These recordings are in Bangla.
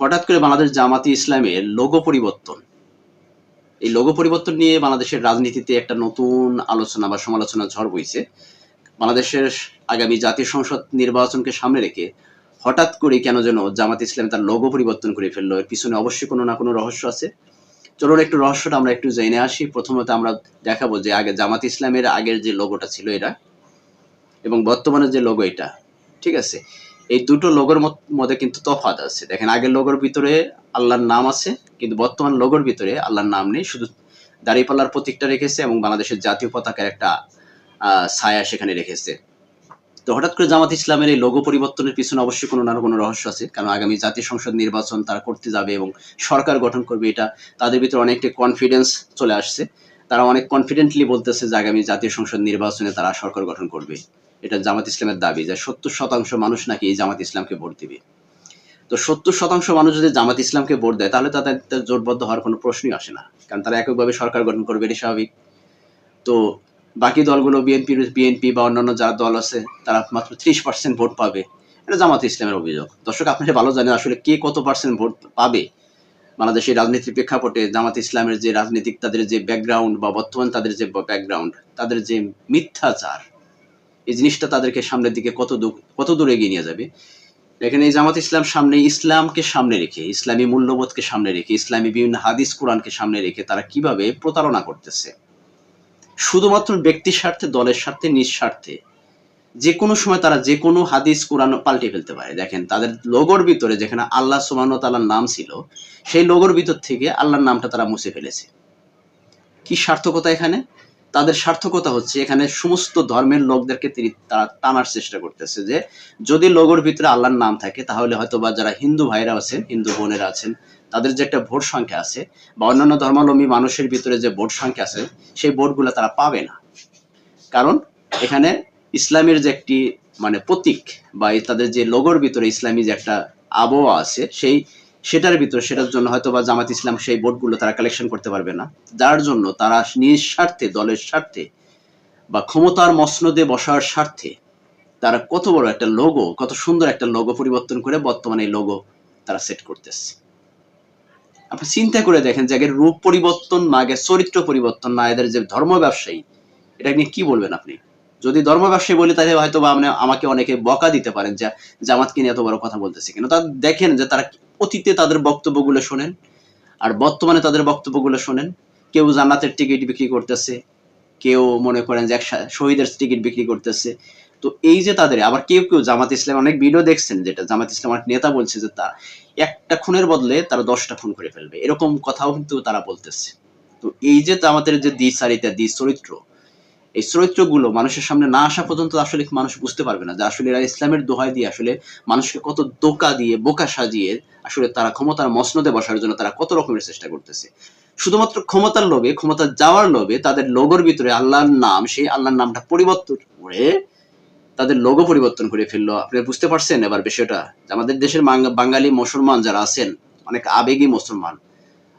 হঠাৎ করে বাংলাদেশ জামাতি ইসলামের লোগো পরিবর্তন। এই লোগো পরিবর্তন নিয়ে বাংলাদেশের রাজনীতিতে একটা নতুন আলোচনা বা সমালোচনা ঝড় বইছে। বাংলাদেশের আগামী জাতীয় সংসদ নির্বাচনকে সামনে রেখে হঠাৎ করে কেন যেন জামাত ইসলাম তার লোগো পরিবর্তন করে ফেলল, এর পিছনে অবশ্যই কোনো না কোনো রহস্য আছে। চলুন একটু রহস্যটা আমরা একটু জেনে আসি। প্রথমত আমরা দেখাবো যে আগে জামাত ইসলামের আগের যে লোগোটা ছিল এটা এবং বর্তমানে যে লোগো এটা, ঠিক আছে? এই দুটো লোগোর মধ্যে কিন্তু তফাৎ আছে। দেখেন, আগের লোগোর ভিতরে আল্লাহর নাম আছে, কিন্তু বর্তমান লোগোর ভিতরে আল্লাহর নাম নেই। শুধু দাঁড়িপাল্লার প্রতীকটা রেখেছে এবং বাংলাদেশের জাতীয় পতাকার একটা ছায়া সেখানে রেখেছে। তো হঠাৎ করে জামাত ইসলামের এই লোগো পরিবর্তনের পিছনে অবশ্যই কোনো না কোনো রহস্য আছে। কারণ আগামী জাতীয় সংসদ নির্বাচন তারা করতে যাবে এবং সরকার গঠন করবে, এটা তাদের ভিতরে অনেকটা কনফিডেন্স চলে আসছে। তারা অনেক কনফিডেন্টলি বলতেছে যে আগামী জাতীয় সংসদ নির্বাচনে তারা সরকার গঠন করবে। এটা জামাত ইসলামের দাবি যে সত্তর শতাংশ মানুষ নাকি এই জামাত ইসলামকে ভোট দিবে। তো সত্তর শতাংশ মানুষ যদি জামাত ইসলামকে ভোট দেয়, তাহলে তাদের জোটবদ্ধ হওয়ার কোনো প্রশ্নই আসে না। কারণ তারা এককভাবে সরকার গঠন করবে এটি স্বাভাবিক। তো বাকি দলগুলো, বিএনপি বিএনপি বা অন্যান্য যা দল আছে, তারা মাত্র ত্রিশ পার্সেন্ট ভোট পাবে। এটা জামাত ইসলামের অভিযোগ। দর্শক, আপনারা ভালো জানেন আসলে কে কত পার্সেন্ট ভোট পাবে বাংলাদেশের রাজনীতির প্রেক্ষাপটে। জামাত ইসলামের যে রাজনীতিক, তাদের যে ব্যাকগ্রাউন্ড বা বর্তমান তাদের যে ব্যাকগ্রাউন্ড তাদের যে মিথ্যাচার এই জিনিসটা তাদেরকে সামনের দিকে কত দূর কত দূর এগিয়ে নিয়ে যাবে? এখানে জামাত ইসলাম সামনে, ইসলামকে সামনে রেখে, ইসলামী মূল্যবোধকে সামনে রেখে, ইসলামী বিভিন্ন হাদিস কোরআনকে সামনে রেখে তারা কীভাবে প্রতারণা করতেছে? শুধুমাত্র ব্যক্তির স্বার্থে, দলের স্বার্থে, নিঃস্বার্থে যে কোনো সময় তারা যে কোনো হাদিস কোরআন পাল্টে ফেলতে পারে। দেখেন, তাদের লোগোর ভিতরে যেখানে আল্লাহ সুবহানাহু ওয়া তাআলার নাম ছিল, সেই লোগোর ভিতর থেকে আল্লাহর নামটা তারা মুছে ফেলেছে। কি সার্থকতা এখানে? তাদের সার্থকতা হচ্ছে এখানে সমস্ত ধর্মের লোকদেরকে তিনি টানার চেষ্টা করতেছে যে, যদি লোগোর ভিতরে আল্লাহর নাম থাকে, তাহলে হয়তো বা যারা হিন্দু ভাইরা আছেন, হিন্দু বোনেরা আছেন, তাদের যে একটা ভোট সংখ্যা আছে বা অন্যান্য ধর্মাবলম্বী মানুষের ভিতরে যে ভোট সংখ্যা আছে, সেই ভোটগুলো তারা পাবে না। কারণ এখানে ইসলামের যে একটি মানে প্রতীক বা তাদের যে লোগোর ভিতরে ইসলামী যে একটা আবহাওয়া আছে, সেই সেটার ভিতরে, সেটার জন্য হয়তো বা জামাত ইসলাম সেই ভোটগুলো তারা কালেকশন করতে পারবে না। যার জন্য তারা নিজ স্বার্থে দলের স্বার্থে বা ক্ষমতার মসনদে বসার স্বার্থে তারা কত বড় একটা লোগো কত সুন্দর একটা লোগো পরিবর্তন করে বর্তমানে এই লোগো তারা সেট করতেছে। আপনি চিন্তা করে দেখেন যে আগের রূপ পরিবর্তন না আগে চরিত্র পরিবর্তন না, এদের যে ধর্ম ব্যবসায়ী, এটা নিয়ে কি বলবেন আপনি? যদি ধর্ম ব্যবসায়ী বলি তাহলে হয়তো বা আমাকে অনেকে বকা দিতে পারেন যে জামাতকে নিয়ে এত বড় কথা বলতেছে কিন্তু তারা দেখেন যে তারা অতীতে তাদের বক্তব্যগুলো শোনেন, আর বর্তমানে তাদের বক্তব্যগুলো শোনেন। কেউ জান্নাতের টিকিট বিক্রি করতেছে, কেউ মনে করেন যে শহীদের টিকিট বিক্রি করতেছে। তো এই যে তাদের, আবার কেউ কেউ জামাত ইসলাম, অনেক ভিডিও দেখছেন যেটা জামাত ইসলাম অনেক নেতা বলছে যে তা একটা খুনের বদলে তারা দশটা খুন করে ফেলবে। এরকম কথাও কিন্তু তারা বলতেছে। তো এই যে আমাদের যে দ্বিচারিতা দ্বি চরিত্র এই চরিত্রগুলো মানুষের সামনে না আসা পর্যন্ত আসলে মানুষ বুঝতে পারবে না যে আসলে এরা ইসলামের দোহাই দিয়ে আসলে মানুষকে কত দোকা দিয়ে, বোকা সাজিয়ে আসলে তারা ক্ষমতার মসনদে বসার জন্য তারা কত রকমের চেষ্টা করতেছে। শুধুমাত্র ক্ষমতার লোভে, ক্ষমতা যাওয়ার লোভে তাদের লোগোর ভিতরে আল্লাহর নাম, সেই আল্লাহর নামটা পরিবর্তন করে তাদের লোগো পরিবর্তন করে ফেলল। আপনি বুঝতে পারছেন এবার বিষয়টা আমাদের দেশের বাঙালি মুসলমান যারা আছেন, অনেক আবেগী মুসলমান।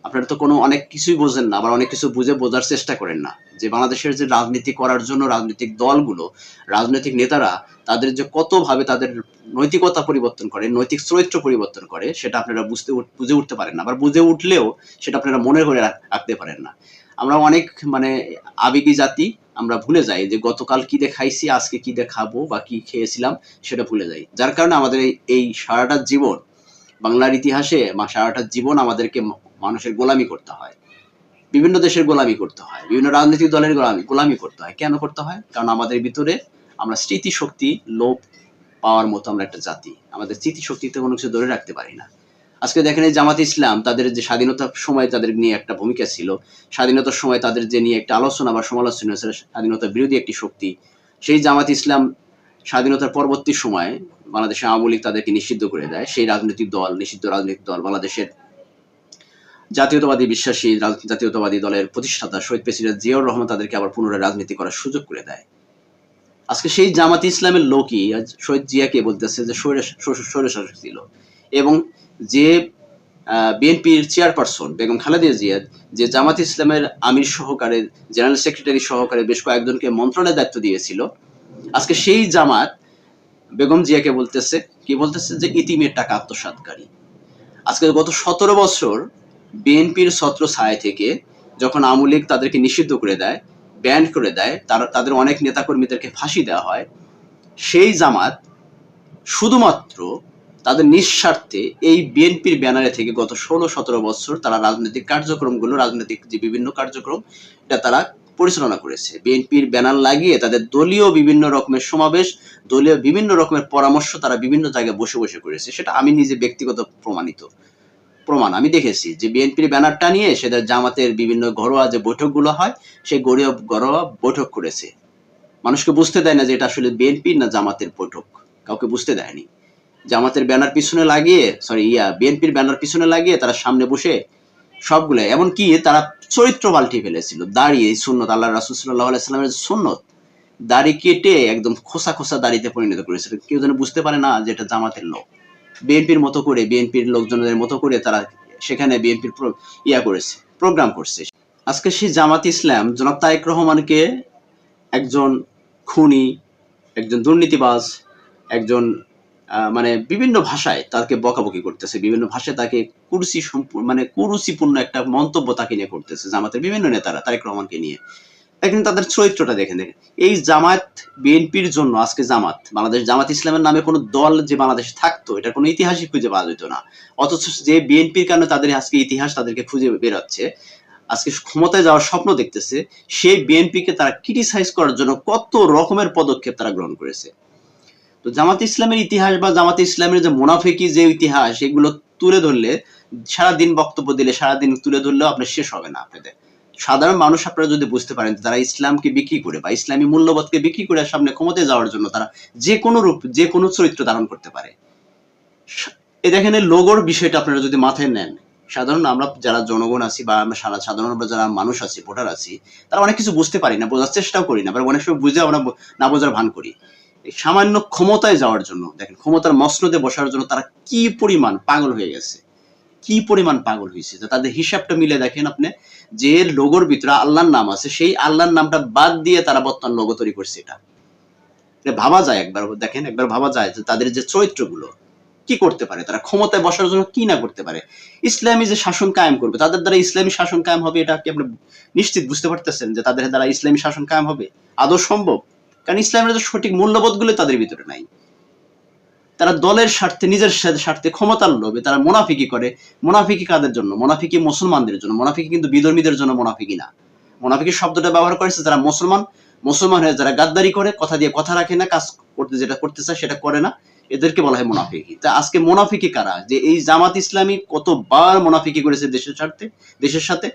আপনারা তো কোনো অনেক কিছুই বোঝেন না, আবার অনেক কিছু বুঝে বোঝার চেষ্টা করেন না। যে বাংলাদেশের যে রাজনীতি করার জন্য রাজনৈতিক দলগুলো, রাজনৈতিক নেতারা তাদের যে কতভাবে তাদের নৈতিকতা পরিবর্তন করে, নৈতিক চরিত্র পরিবর্তন করে, সেটা আপনারা বুঝতে বুঝে উঠতে পারেন না। আবার বুঝে উঠলেও সেটা আপনারা মনে করে রাখতে পারেন না। আমরা অনেক মানে আবেগী জাতি, আমরা ভুলে যাই যে গতকাল কি দিয়ে খাইছি আজকে কি দিয়ে খাব বা কি খেয়েছিলাম, সেটা ভুলে যাই। যার কারণে আমাদের এই- সারাটা জীবন, বাংলার ইতিহাসে সারাটা জীবন আমাদেরকে মানুষের গোলামি করতে হয়। বিভিন্ন দেশের গোলামি করতে হয়, বিভিন্ন রাজনৈতিক দলের গোলামি গোলামি করতে হয়। কেন করতে হয়? কারণ আমাদের ভিতরে আমরা স্মৃতিশক্তি, লোভ পাওয়ার মতো আমরা একটা জাতি। আমাদের স্মৃতিশক্তিতে কোনো কিছু ধরে রাখতে পারি না। আজকে দেখেন এই জামাত ইসলাম তাদের যে স্বাধীনতার সময় তাদের নিয়ে একটা ভূমিকা ছিল। স্বাধীনতার সময় তাদের যে নিয়ে একটা আলোচনা বা সমালোচনা হয়েছিল স্বাধীনতা বিরোধী একটি শক্তি। সেই জামাত ইসলাম স্বাধীনতার পরবর্তী সময়ে বাংলাদেশে আওয়ামী লীগ তাদেরকে নিষিদ্ধ করে দেয়। সেই রাজনৈতিক দল, নিষিদ্ধ রাজনৈতিক দল বাংলাদেশের জাতীয়তাবাদী বিশ্বাসী জাতীয়তাবাদী দলের প্রতিষ্ঠাতা শহীদ প্রেসিডেন্ট জিয়াউর রহমান তাদেরকে আবার পুনরায় রাজনীতি করার সুযোগ করে দেয়। আজকে সেই জামাত ইসলামের লোকই আজ শহীদ জিয়াকে বলতেছে যে স্বৈরশাসক ছিল এবং যে বিএনপির চেয়ারপারসন বেগম খালেদা জিয়া, যে জামাত ইসলামের আমির সহকারে, জেনারেল সেক্রেটারি সহকারে বেশ কয়েকজনকে মন্ত্রণালয়ের দায়িত্ব দিয়েছিল, আজকে সেই জামাত বেগম জিয়াকে বলতেছে, কি বলতেছে যে ইতিমের টাকা আত্মসাৎকারী। আজকে গত সতেরো বছর বিএনপির ছত্র ছায় থেকে যখন আওয়ামী লীগ তাদেরকে নিষিদ্ধ করে দেয়, ব্যান করে দেয়, তারা, তাদের অনেক নেতাকর্মীদেরকে ফাঁসি দেওয়া হয়, সেই জামাত শুধুমাত্র তাদের নিঃস্বার্থে এই বিএনপির ব্যানারে থেকে গত ষোলো সতেরো বছর তারা রাজনৈতিক কার্যক্রমগুলো, রাজনৈতিক যে বিভিন্ন কার্যক্রম, এটা তারা পরিচালনা করেছে। বিএনপির ব্যানার লাগিয়ে তাদের দলীয় বিভিন্ন রকমের সমাবেশ, দলীয় বিভিন্ন রকমের পরামর্শ তারা বিভিন্ন জায়গায় বসে বসে করেছে, সেটা আমি নিজে ব্যক্তিগত প্রমাণিত। প্রমাণ। আমি দেখেছি যে বিএনপির ব্যানারটা নিয়ে সেটা জামাতের বিভিন্ন ঘরোয়া যে বৈঠকগুলো হয়, সেই ঘরোয়া ঘরোয়া বৈঠক করেছে। মানুষকে বুঝতে দেয় না যে এটা আসলে বিএনপির না জামাতের বৈঠক। কাউকে বুঝতে দেয়নি। জামাতের ব্যানার পিছনে লাগিয়ে সরি ইয়া, বিএনপির ব্যানার পিছনে লাগিয়ে তারা সামনে বসে সবগুলো, এমনকি তারা চরিত্র পাল্টিয়ে ফেলেছিল। দাঁড়িয়ে সুন্নত, আল্লাহ রাসুল সাল্লাহ আলাইস্লামের সুন্নত, দাড়ি কেটে একদম খোসা খোসা দাড়িতে পরিণত করেছিল। কেউ যেন বুঝতে পারে না যে এটা জামাতের লোক। বিএনপির মতো করে, বিএনপির লোকজনদের মতো করে তারা সেখানে বিএনপির ইয়া করেছে, প্রোগ্রাম করছে। আজকে সেই জামাত ইসলাম জনাব তারেক রহমানকে একজন খুনি, একজন দুর্নীতিবাজ, একজন মানে বিভিন্ন ভাষায় তাকে বকাবকি করতেছে, বিভিন্ন ভাষায় তাকে কুরুচি মানে কুরুচিপূর্ণ একটা মন্তব্য তাকে নিয়ে করতেছে জামাতের বিভিন্ন নেতারা তারেক রহমানকে নিয়ে। দেখেন তাদের চরিত্রটা দেখেন দেখেন। এই জামাত বিএনপির জন্য, আজকে জামাত, বাংলাদেশ জামাত ইসলামের নামে কোনো দল যে বাংলাদেশে থাকতো এটা কোনো ইতিহাসই খুঁজে পাওয়া যেত না। অথচ যে বিএনপির কারণে তাদের আজকে ইতিহাস তাদেরকে খুঁজে বেরোচ্ছে, আজকে ক্ষমতায় যাওয়ার স্বপ্ন দেখতেছে, সেই বিএনপিকে তারা ক্রিটিসাইজ করার জন্য কত রকমের পদক্ষেপ তারা গ্রহণ করেছে। তো জামাত ইসলামের ইতিহাস বা জামাত ইসলামের যে মুনাফিকি যে ইতিহাস, এগুলো তুলে ধরলে সারাদিন বক্তব্য দিলে, সারাদিন তুলে ধরলেও আপনার শেষ হবে না আপনাদের। সাধারণ মানুষ আপনারা যদি বুঝতে পারেন তারা ইসলামকে বিক্রি করে বা ইসলামী মূল্যবোধকে বিক্রি করে সামনে ক্ষমতায় যাওয়ার জন্য তারা যে কোনো রূপ, যে কোনো চরিত্র ধারণ করতে পারে। এই দেখেন লোগোর বিষয়টা আপনারা যদি মাথায় নেন, সাধারণ আমরা যারা জনগণ আছি বা আমরা সারা সাধারণ আমরা যারা মানুষ আছি, ভোটার আছি, তারা অনেক কিছু বুঝতে পারি না, বোঝার চেষ্টাও করি না অনেক সময় বুঝে আমরা না বোঝার ভান করি। সামান্য ক্ষমতায় যাওয়ার জন্য, দেখেন, ক্ষমতার মসনদে বসার জন্য তারা কি পরিমাণ পাগল হয়ে গেছে। কি পরিমাণ পাগল হয়েছে তাদের হিসাবটা মিলে দেখেন আপনি, যে লোগোর ভিতরে আল্লাহর নাম আছে, সেই আল্লাহর নামটা বাদ দিয়ে তারা বর্তমান লোগো তৈরি করছে এটা। ভাবা যায় একবার, দেখেন একবার ভাবা যায় যে তাদের যে চরিত্রগুলো কি করতে পারে, তারা ক্ষমতায় বসার জন্য কি না করতে পারে। ইসলামী যে শাসন কায়েম করবে, তাদের দ্বারা ইসলামী শাসন কায়েম হবে এটা কি আপনি নিশ্চিত বুঝতে পারতেছেন যে তাদের দ্বারা ইসলামী শাসন কায়েম হবে? আদৌ সম্ভব? কারণ ইসলামের সঠিক মূল্যবোধগুলো তাদের ভিতরে নাই। তারা দলের স্বার্থে, নিজের স্বার্থে- ক্ষমতার লোভে তারা মোনাফিকি করে। মোনাফিকি কাদের জন্য? মোনাফিকি মুসলমানদের জন্য। মোনাফিকি কিন্তু বিধর্মীদের জন্য মোনাফিকি না। মোনাফিকি শব্দটা ব্যবহার করেছে যারা মুসলমান। মুসলমান হয়ে যারা গাদ্দারি করে, কথা দিয়ে কথা রাখে না, কাজ করতে যেটা করতে চায় সেটা করে না। এদেরকে বলা হয় মুনাফিকি। তা আজকে মুনাফিকি কারা? যে এই জামাত ইসলামী কতবার মুনাফিকি করেছে দেশের স্বার্থে, দেশের সাথে,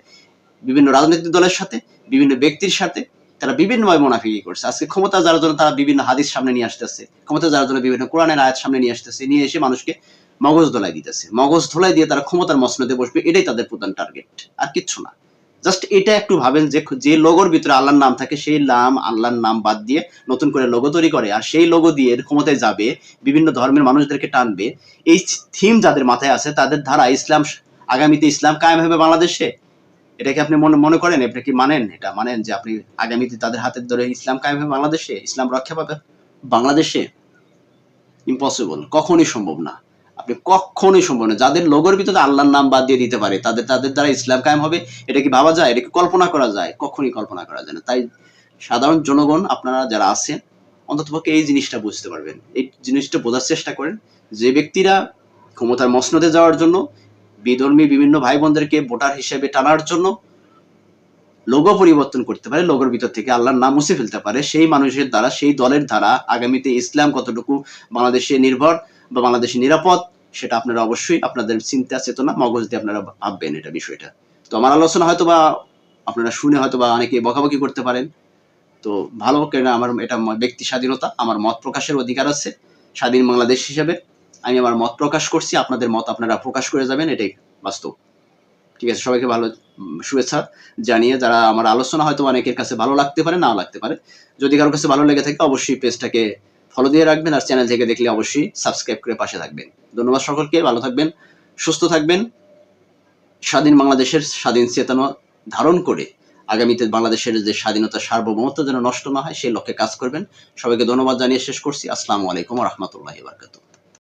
বিভিন্ন রাজনৈতিক দলের সাথে, বিভিন্ন ব্যক্তির সাথে তারা বিভিন্নভাবে মুনাফিকি করছে। আজকে ক্ষমতা যার জন্য তারা বিভিন্ন হাদিস সামনে নিয়ে আসতেছে, ক্ষমতা যার জন্য বিভিন্ন কোরআনের আয়াত সামনে নিয়ে আসতেছে, নিয়ে এসে মানুষকে মগজ ধোলাই দিতেছে। মগজ ধোলাই দিয়ে তারা ক্ষমতার মসনদে বসবে, এটাই তাদের প্রধান টার্গেট আর কিচ্ছু না। জাস্ট এটা একটু ভাবেন যে যে লোগোর ভিতরে আল্লাহর নাম থাকে, সেই নাম, আল্লাহর নাম বাদ দিয়ে নতুন করে লোগো তৈরি করে, আর সেই লোগো দিয়ে ক্ষমতায় যাবে, বিভিন্ন ধর্মের মানুষদেরকে টানবে, এই থিম যাদের মাথায় আছে, তাদের ধারা ইসলাম, আগামীতে ইসলাম কায়েম হবে বাংলাদেশে? এটা কি আপনি মনে মনে করেন আপনি কি মানেন? এটা মানেন যে আপনি আগামীতে তাদের হাতের ধরে ইসলাম কায়েম হবে বাংলাদেশে? ইসলাম রক্ষা পাবে? বাংলাদেশে? ইম্পসিবল কখনই সম্ভব না। আপনি কখনোই সম্ভব না। যাদের লোগোর ভিতরে আল্লাহর নাম বাদ দিয়ে দিতে পারে, তাদের তাদের দ্বারা ইসলাম কায়েম হবে, এটা কি ভাবা যায়? এটা কি কল্পনা করা যায়? কখনই কল্পনা করা যায় না। তাই সাধারণ জনগণ, আপনারা যারা আছেন, অন্ততপক্ষে এই জিনিসটা বুঝতে পারবেন। এই জিনিসটা বোঝার চেষ্টা করেন যে ব্যক্তিরা ক্ষমতার মসনদে যাওয়ার জন্য বিধর্মী বিভিন্ন ভাই বোনদেরকে ভোটার হিসেবে টানার জন্য লোগো পরিবর্তন করতে পারে, লোগোর ভিতর থেকে আল্লাহর নাম মুছে ফেলতে পারে। সেই মানুষের দ্বারা, সেই দলের দ্বারা আগামীতে ইসলাম কতটুকু বাংলাদেশে নির্ভর বা বাংলাদেশে নিরাপদ, সেটা আপনারা অবশ্যই আপনাদের চিন্তা, চেতনা, মগজ দিয়ে আপনারা ভাববেন এটা বিষয়টা। তো আমার আলোচনা হয়তো বা আপনারা শুনে হয়তো বা অনেকে বকাবকি করতে পারেন। তো ভালো কেন আমার, এটা ব্যক্তি স্বাধীনতা, আমার মত প্রকাশের অধিকার আছে, স্বাধীন বাংলাদেশ হিসেবে। আমি আমার মত প্রকাশ করছি, আপনাদের মত আপনারা প্রকাশ করে যাবেন, এটাই বাস্তব। ঠিক আছে, সবাইকে ভালো শুভেচ্ছা জানিয়ে যারা আমার আলোচনা হয়তো অনেকের কাছে ভালো লাগতে পারে না লাগতে পারে। যদি কারোর কাছে ভালো লেগে থাকে, অবশ্যই পেজটাকে ফলো দিয়ে রাখবেন আর চ্যানেল থেকে দেখলে অবশ্যই সাবস্ক্রাইব করে পাশে থাকবেন। ধন্যবাদ সকলকে, ভালো থাকবেন, সুস্থ থাকবেন। স্বাধীন বাংলাদেশের স্বাধীন চেতনা ধারণ করে আগামীতে বাংলাদেশের যে স্বাধীনতা সার্বভৌমত্ব যেন নষ্ট না হয়, সেই লক্ষ্যে কাজ করবেন। সবাইকে ধন্যবাদ জানিয়ে শেষ করছি। আসসালামু আলাইকুম রহমতুল্লাহ